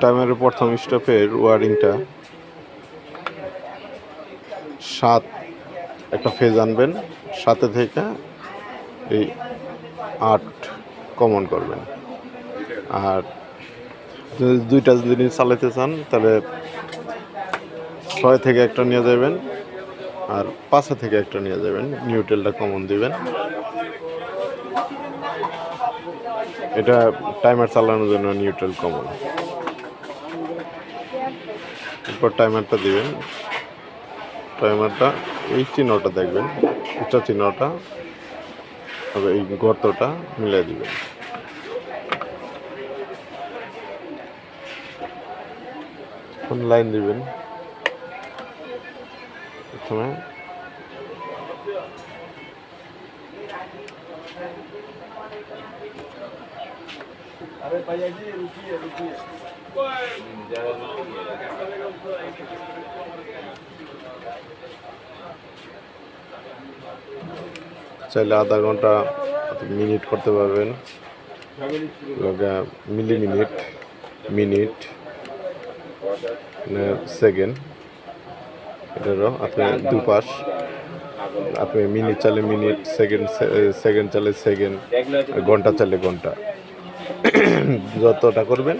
টাইমারের প্রথম স্টপের ওয়ারিংটা সাত একটা ফেজ আনবেন, সাথে থেকে এই আট কমন করবেন। আর দুইটা যদি চালাতে চান, তাহলে ছয় থেকে একটা নিয়ে যাবেন আর পাঁচে থেকে একটা নিয়ে যাবেন। নিউটেলটা কমন দিবেন। এটা টাইমার চালানোর জন্য নিউট্রাল কমন এরপর টাইমারটা দিবেন। টাইমারটা এই চিহ্নটা দেখবেন, উচ্চ চিহ্নটা তবে এই গর্তটা মিলিয়ে দিবেন। এখন লাইন দিবেন। প্রথমে চাইলে আধা ঘণ্টা মিনিট করতে পারবেন। মিলি মিনিট মিনিট সেকেন্ড এটারও আপনি দুপাশ। আপনি মিনিট চালে মিনিট, সেকেন্ড সেকেন্ড চালে সেকেন্ড, ঘণ্টা চালে ঘণ্টা। যতটা করবেন,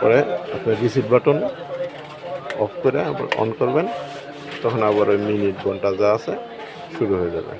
পরে আপনি রিসিট বাটন অফ করে আবার অন করবেন, তখন আবার ওই মিনিট, ঘণ্টা যা আছে, শুরু হয়ে যাবে।